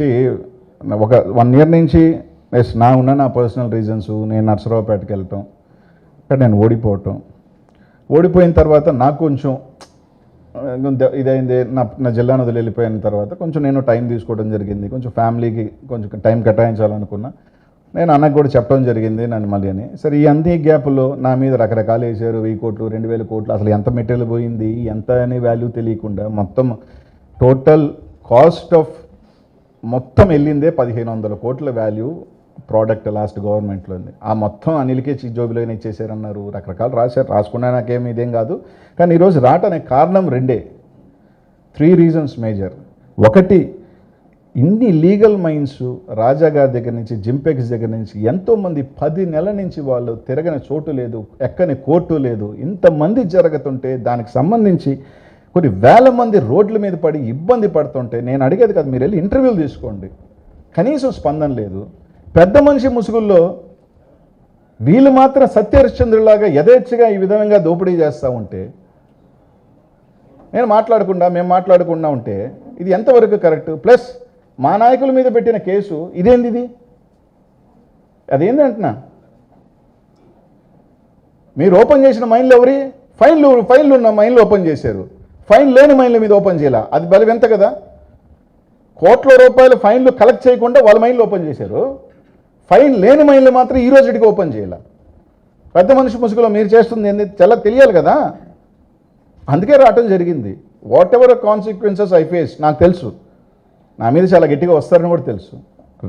C ఒక one year నుంచి yes నా ఉన్న నా పర్సనల్ రీజన్స్ నేను నర్సరావుపేటకి వెళ్ళటం ఇక్కడ నేను ఓడిపోవటం. ఓడిపోయిన తర్వాత నాకు కొంచెం కొంచెం ఇదైంది నా నా జిల్లాను వదిలి వెళ్ళిపోయిన తర్వాత కొంచెం నేను టైం తీసుకోవడం జరిగింది. కొంచెం ఫ్యామిలీకి కొంచెం టైం కేటాయించాలనుకున్నా. నేను అన్నకు కూడా చెప్పడం జరిగింది నన్ను మళ్ళీ అని. సరే ఈ అన్ని గ్యాప్లో నా మీద రకరకాలు వేసారు వెయ్యి కోట్లు రెండు వేల కోట్లు అసలు ఎంత మెటీరియల్ పోయింది ఎంత అనే వాల్యూ తెలియకుండా మొత్తం టోటల్ కాస్ట్ ఆఫ్ మొత్తం వెళ్ళిందే పదిహేను వందల కోట్ల వాల్యూ ప్రోడక్ట్ లాస్ట్ గవర్నమెంట్లో ఉంది. ఆ మొత్తం అనిల్కే చి- జోబిలోనే ఇచ్చేసారన్నారు రకరకాలు రాశారు. రాసుకున్నా నాకేం ఇదేం కాదు. కానీ ఈరోజు రావటానికి కారణం రెండే. త్రీ రీజన్స్ మేజర్ ఒకటి ఇన్ని లీగల్ మైన్స్ రాజా గారి దగ్గర నుంచి జింపెక్స్ దగ్గర నుంచి ఎంతోమంది పది నెలల నుంచి వాళ్ళు తిరగని చోటు లేదు ఎక్కని కోర్టు లేదు. ఇంతమంది జరుగుతుంటే దానికి సంబంధించి కొన్ని వేల మంది రోడ్ల మీద పడి ఇబ్బంది పడుతుంటే నేను అడిగేది కదా మీరు వెళ్ళి ఇంటర్వ్యూలు తీసుకోండి. కనీసం స్పందన లేదు. పెద్ద మనిషి ముసుగుల్లో వీళ్ళు మాత్రం సత్యహరిశ్చంద్రులాగా యథేచ్ఛగా ఈ విధంగా దోపిడీ చేస్తూ ఉంటే నేను మాట్లాడకుండా మేము మాట్లాడకుండా ఉంటే ఇది ఎంతవరకు కరెక్ట్? ప్లస్ మా నాయకుల మీద పెట్టిన కేసు ఇదేంది ఇది? అదేంది అంటున్నా? మీరు ఓపెన్ చేసిన మైన్లు ఎవరి? ఫైన్లు ఫైన్లు ఉన్న మైన్లు ఓపెన్ చేశారు. ఫైన్ లేని మైండ్ల మీద ఓపెన్ చేయాల? అది బలవింత ఎంత కదా. కోట్ల రూపాయల ఫైన్లు కలెక్ట్ చేయకుండా వాళ్ళ మైండ్లు ఓపెన్ చేశారు. ఫైన్ లేని మైండ్లు మాత్రం ఈ రోజుకి ఓపెన్ చేయాల? పెద్ద మనిషి ముసుగులో మీరు చేస్తుంది ఏంది? చాలా తెలియాలి కదా. అందుకే రావటం జరిగింది. Whatever consequences I face నాకు తెలుసు. నా మీద చాలా గట్టిగా వస్తారని కూడా తెలుసు.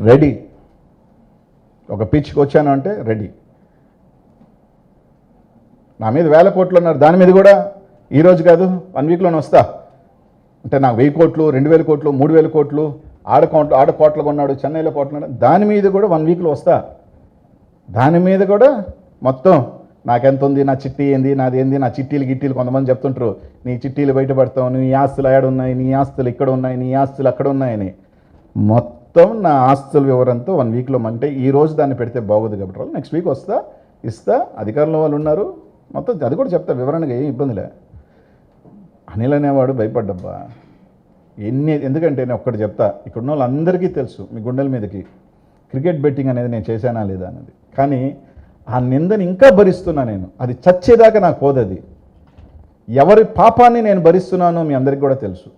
రెడీ ఒక పిచ్కి వచ్చాను అంటే రెడీ నా మీద వేల కోట్లు ఉన్నారు. దాని మీద కూడా ఈ రోజు కాదు వన్ వీక్లోనే వస్తా. అంటే నాకు వెయ్యి కోట్లు రెండు వేల కోట్లు మూడు వేల కోట్లు ఆడ కోట్లు ఆడ కోట్లు కొన్నాడు చెన్నైలో కోట్లు దాని మీద కూడా వన్ వీక్లో వస్తా. దాని మీద కూడా మొత్తం నాకెంత ఉంది నా చిట్టి ఏంది నాది ఏంది నా చిట్టీలు గిట్టీలు కొంతమంది చెప్తుంటారు. నీ చిట్టీలు బయటపడతావు నీ ఆస్తులు ఆడ ఉన్నాయి నీ ఆస్తులు ఇక్కడ ఉన్నాయి నీ ఆస్తులు అక్కడ ఉన్నాయని. మొత్తం నా ఆస్తుల వివరంతో వన్ వీక్లో అంటే ఈ రోజు దాన్ని పెడితే బాగోదు కాబట్టి నెక్స్ట్ వీక్ వస్తా ఇస్తా. అధికారంలో వాళ్ళు ఉన్నారు. మొత్తం అది కూడా చెప్తా వివరణగా ఏం ఇబ్బందిలే అనిల్ అనేవాడు భయపడ్డబ్బా. ఎన్ని ఎందుకంటే నేను ఒక్కటి చెప్తా ఇక్కడ ఉన్న వాళ్ళందరికీ తెలుసు మీ గుండెల మీదకి క్రికెట్ బెట్టింగ్ అనేది నేను చేశానా లేదా అనేది కానీ ఆ నిందని ఇంకా భరిస్తున్నా నేను. అది చచ్చేదాకా నాకు పోదది ఎవరి పాపాన్ని నేను భరిస్తున్నానో మీ అందరికి కూడా తెలుసు.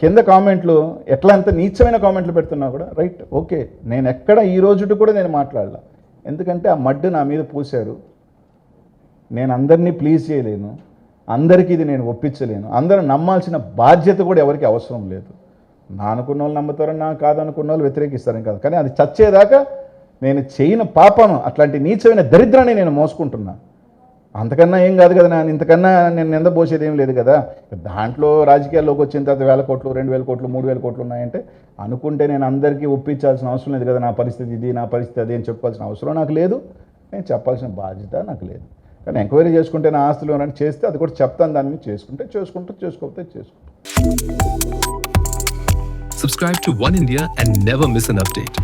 కింద కామెంట్లు ఎట్లా అంత నీచమైన కామెంట్లు పెడుతున్నా కూడా రైట్ ఓకే నేను ఎక్కడ ఈ రోజుటి కూడా నేను మాట్లాడాల. ఎందుకంటే ఆ మడ్డు నా మీద పూశారు. నేను అందరినీ ప్లీజ్ చేయలేను. అందరికీ ఇది నేను ఒప్పించలేను. అందరూ నమ్మాల్సిన బాధ్యత కూడా ఎవరికి అవసరం లేదు. నా అనుకున్న వాళ్ళు నమ్ముతారని నా కాదనుకున్న వాళ్ళు వ్యతిరేకిస్తారని కాదు. కానీ అది చచ్చేదాకా నేను చేయని పాపను అట్లాంటి నీచమైన దరిద్రాన్ని నేను మోసుకుంటున్నా. అంతకన్నా ఏం కాదు కదా నేను ఇంతకన్నా నేను నింద పోసేది ఏం లేదు కదా. దాంట్లో రాజకీయాల్లోకి వచ్చిన తర్వాత వేల కోట్లు రెండు వేల కోట్లు మూడు వేల కోట్లు ఉన్నాయంటే అనుకుంటే నేను అందరికీ ఒప్పించాల్సిన అవసరం లేదు కదా నా పరిస్థితి ఇది నా పరిస్థితి అది అని చెప్పాల్సిన అవసరం నాకు లేదు. నేను చెప్పాల్సిన బాధ్యత నాకు లేదు. కానీ ఎంక్వైరీ చేసుకుంటే నా ఆస్తులు అని చేస్తే అది కూడా చెప్తాను దాని మీద చేసుకుంటే చేసుకుంటే చేసుకోకపోతే చేసుకుంటే Subscribe to One India and never miss an update.